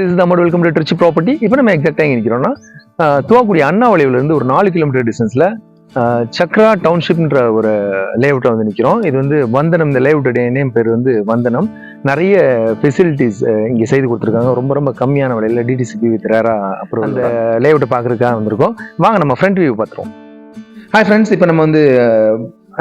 Is Tamil welcome to Trichy property இப்போ நம்ம எக்ஸாக்டாக எங்கே நிற்கிறோம்னா துவாக்குடி அண்ணா வளைவுலேருந்து ஒரு நாலு கிலோமீட்டர் டிஸ்டன்ஸில் சக்ரா டவுன்ஷிப்ன்ற ஒரு லேஅவுட்டில் வந்து நிற்கிறோம் இது வந்து வந்தனம் இந்த லேஅவுட்டோடைய நேம் பேர் வந்து வந்தனம். நிறைய ஃபெசிலிட்டிஸ் இங்கே செய்து கொடுத்துருக்காங்க. ரொம்ப ரொம்ப கம்மியான விலையில் டிடிசிபி வித் ரேரா அப்புறம் அந்த லேஅவுட்டை பார்க்குறதுக்காக வந்திருக்கோம். வாங்க நம்ம ஃப்ரண்ட் வியூ பார்த்துருவோம். ஹாய் ஃப்ரெண்ட்ஸ் இப்போ நம்ம வந்து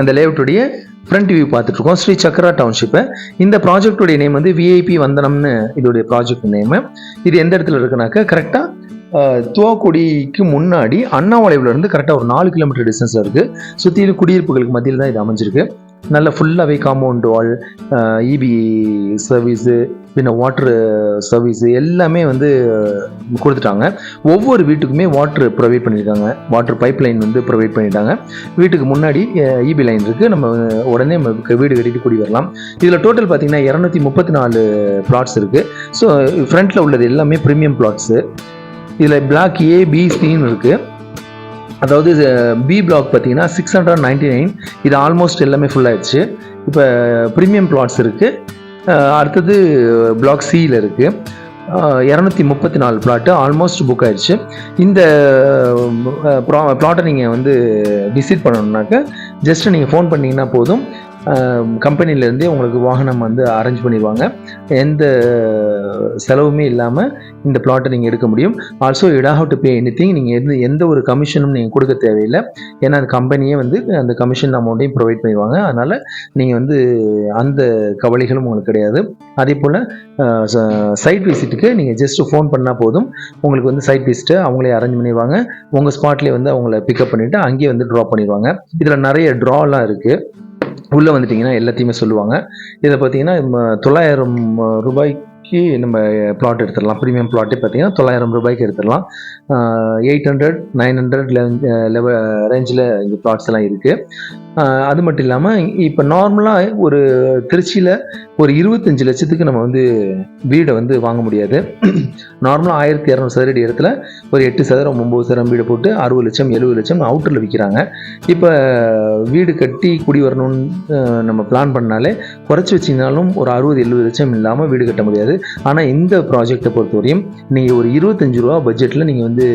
அந்த லேஅவுட்டுடைய ஃப்ரண்ட் வியூ பார்த்துட்ருக்கோம். ஸ்ரீ சக்ரா டவுன்ஷிப்பை இந்த ப்ராஜெக்டுடைய நேம் வந்து விஐபி வந்தனம்னு இதோடைய ப்ராஜெக்ட் நேமு இது எந்த இடத்துல இருக்குனாக்கா கரெக்டாக துவாக்குடிக்கு முன்னாடி அண்ணாமலைவுலேருந்து கரெக்டாக ஒரு நாலு கிலோமீட்டர் டிஸ்டன்ஸில் இருக்குது சுற்றிலும் குடியிருப்புகளுக்கு மத்தியில் தான் இது அமைஞ்சிருக்கு. நல்ல ஃபுல்லாகவே காம்பவுண்ட் வால் இபி சர்வீஸு பின்ன வாட்ரு சர்வீஸு எல்லாமே வந்து கொடுத்துட்டாங்க. ஒவ்வொரு வீட்டுக்குமே வாட்ரு ப்ரொவைட் பண்ணியிருக்காங்க. வாட்டர் பைப் லைன் வந்து ப்ரொவைட் பண்ணிட்டாங்க. வீட்டுக்கு முன்னாடி இபி லைன் இருக்குது நம்ம உடனே நம்ம வீடு கட்டிட்டு கூடி வரலாம். இதில் டோட்டல் பார்த்தீங்கன்னா இரநூத்தி முப்பத்தி நாலு பிளாட்ஸ் இருக்குது ஸோ ஃப்ரண்ட்டில் உள்ளது எல்லாமே ப்ரீமியம் பிளாட்ஸு இதில் பிளாக் ஏபிசின்னு இருக்குது அதாவது இது பி பிளாக் பார்த்தீங்கன்னா சிக்ஸ் ஹண்ட்ரட் நைன்டி நைன் இது ஆல்மோஸ்ட் எல்லாமே ஃபுல்லாகிடுச்சு இப்போ ப்ரீமியம் பிளாட்ஸ் இருக்குது அடுத்தது பிளாக் சியில் இருக்குது இரநூத்தி முப்பத்தி நாலு பிளாட்டு ஆல்மோஸ்ட் புக் ஆயிடுச்சு. இந்த பிளாட்டை நீங்கள் வந்து விசிட் பண்ணணுன்னாக்க ஜஸ்ட் நீங்கள் ஃபோன் பண்ணிங்கன்னா போதும். கம்பெனிலேருந்தே உங்களுக்கு வாகனம் வந்து அரேஞ்ச் பண்ணிடுவாங்க. எந்த செலவுமே இல்லாமல் இந்த பிளாட்டை நீங்கள் எடுக்க முடியும். Also it have to pay anything நீங்கள் எந்த எந்த ஒரு கமிஷனும் நீங்கள் கொடுக்க தேவையில்லை. ஏன்னா அந்த கம்பெனியே வந்து அந்த கமிஷன் அமௌண்ட்டையும் ப்ரொவைட் பண்ணிடுவாங்க. அதனால் நீங்கள் வந்து அந்த கவலைகளும் உங்களுக்கு கிடையாது. அதே போல் சைட் விசிட்டுக்கு நீங்கள் ஜஸ்ட் ஃபோன் பண்ணால் போதும். உங்களுக்கு வந்து சைட் விசிட்டை அவங்களே அரேஞ்ச் பண்ணிடுவாங்க. உங்கள் ஸ்பாட்லேயே வந்து அவங்கள பிக்கப் பண்ணிவிட்டு அங்கேயே வந்து ட்ராப் பண்ணிடுவாங்க. இதில் நிறைய ட்ராலாம் இருக்குது உள்ளே வந்துட்டிங்கன்னா எல்லாத்தையுமே சொல்லுவாங்க. இதை பார்த்தீங்கன்னா தொள்ளாயிரம் ரூபாய் ரூபாய்க்கு நம்ம பிளாட் எடுத்துடலாம். ப்ரீமியம் பிளாட்டே பார்த்தீங்கன்னா தொள்ளாயிரம் ரூபாய்க்கு எடுத்துடலாம். எயிட் ஹண்ட்ரட் நைன் ஹண்ட்ரட் லெவ ரேஞ்சில் இந்த பிளாட்ஸ் எல்லாம் இருக்குது அது மட்டும் இல்லாமல் இப்போ நார்மலாக ஒரு திருச்சியில் ஒரு இருபத்தஞ்சு லட்சத்துக்கு நம்ம வந்து வீடை வந்து வாங்க முடியாது. நார்மலாக ஆயிரத்தி இரநூறு சதுரடி இடத்துல ஒரு எட்டு சதுரம் ஒம்பது சதுரம் வீடை போட்டு அறுபது லட்சம் எழுபது லட்சம் அவுட்டரில் விற்கிறாங்க இப்போ வீடு கட்டி குடி வரணும்னு நம்ம பிளான் பண்ணாலே குறைச்சி வச்சிங்கனாலும் ஒரு அறுபது எழுபது லட்சம் இல்லாமல் வீடு கட்ட முடியாது. ஆனால் இந்த ப்ராஜெக்டை பொறுத்தவரையும் நீங்கள் ஒரு இருபத்தஞ்சு ரூபா பட்ஜெட்டில் நீங்கள் வந்து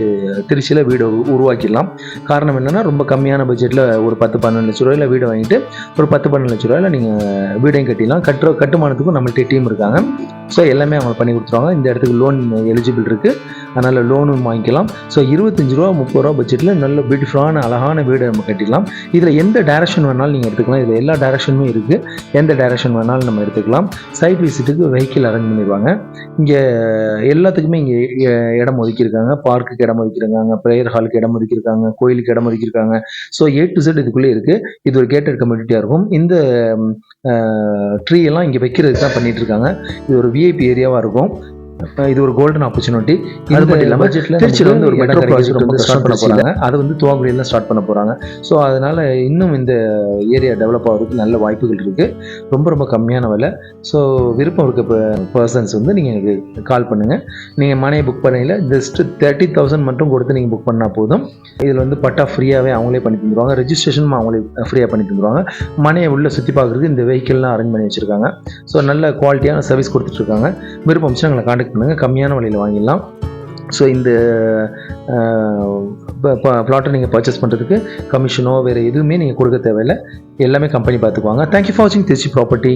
திருச்சியில் வீடை உருவாக்கிடலாம். காரணம் என்னென்னா ரொம்ப கம்மியான பட்ஜெட்டில் ஒரு பத்து பன்னெண்டு லட்ச ரூபாயில் வீடு வாங்கிட்டு ஒரு பத்து பன்னெண்டு லட்ச ரூபாயில் நீங்கள் வீடையும் கட்டிடலாம். கட்டுற கட்டுமானத்துக்கும் நம்மள்கிட்ட டீம் இருக்காங்க. ஸோ எல்லாமே அவங்க பண்ணி கொடுத்துருவாங்க. இந்த இடத்துக்கு லோன் எலிஜிபிள் இருக்குது அதனால் லோனும் வாங்கிக்கலாம். ஸோ இருபத்தஞ்சு ரூபா முப்பது ரூபா பட்ஜெட்டில் நல்ல பியூட்டிஃபுல்லான அழகான வீடை நம்ம கட்டிடலாம். இதில் எந்த டேரக்ஷன் வேணாலும் நீங்கள் எடுத்துக்கலாம். இதில் எல்லா டேரக்ஷனுமே இருக்குது எந்த டேரக்ஷன் வேணாலும் நம்ம எடுத்துக்கலாம். சைட் விசிட்டுக்கு வெஹிக்கிள் அரேஞ்ச் பண்ணிடுவாங்க இங்கே எல்லாத்துக்குமே இங்கே இடம் ஒதுக்கியிருக்காங்க. பார்க்குக்கு இடம் ஒதுக்கியிருக்காங்க. ப்ரேயர் ஹாலுக்கு இடம் ஒதுக்கியிருக்காங்க. கோயிலுக்கு இடம் ஒதுக்கியிருக்காங்க. ஸோ ஏ டு செட் இதுக்குள்ளே இருக்குது இது ஒரு கேட்டட் கம்யூனிட்டியாக இருக்கும். இந்த ட்ரீ எல்லாம் இங்கே வைக்கிறதுக்கு தான் பண்ணிகிட்டு இருக்காங்க. இது ஒரு விஐபி ஏரியாவாக இருக்கும். இது ஒரு கோல்டன் ஆப்பர்ச்சுனிட்டி அது மட்டும் இல்லாமல் திருச்சியில் வந்து ஒரு மெட்ரோ ப்ராஜெக்ட் வந்து ஸ்டார்ட் பண்ண போகிறாங்க அது வந்து துவாக்குடியில் தான் ஸ்டார்ட் பண்ண போகிறாங்க ஸோ அதனால் இன்னும் இந்த ஏரியா டெவலப் ஆகிறதுக்கு நல்ல வாய்ப்புகள் இருக்குது ரொம்ப ரொம்ப கம்மியான விலை. ஸோ விருப்பம் இருக்க பர்சன்ஸ் வந்து நீங்கள் எனக்கு கால் பண்ணுங்கள் நீங்கள் மனையை புக் பண்ணையில் ஜஸ்ட் தேர்ட்டி தௌசண்ட் மட்டும் கொடுத்து நீங்கள் புக் பண்ணால் போதும். இதில் வந்து பட்டா ஃப்ரீயாகவே அவங்களே பண்ணி தந்துருவாங்க. ரெஜிஸ்ட்ரேஷனும் அவங்களே ஃப்ரீயாக பண்ணி தந்துருவாங்க. மனையை உள்ளே சுற்றி பார்க்குறதுக்கு இந்த வெஹிக்கிள்லாம் அரேஞ்ச் பண்ணி வச்சுருக்காங்க. ஸோ நல்ல குவாலிட்டியான சர்வீஸ் கொடுத்துட்ருக்காங்க விருப்பம் எங்களை காண்டாக்ட் பண்ணுங்கள் கம்மியான விலையில் வாங்கிடலாம். ஸோ இந்த ப்ளாட்டை நீங்கள் பர்ச்சேஸ் பண்ணுறதுக்கு கமிஷனோ வேறு எதுவுமே நீங்கள் கொடுக்க தேவையில்லை. எல்லாமே கம்பெனி பார்த்துக்குவாங்க. தேங்க்யூ ஃபார் வாட்சிங் திருச்சி ப்ராப்பர்ட்டி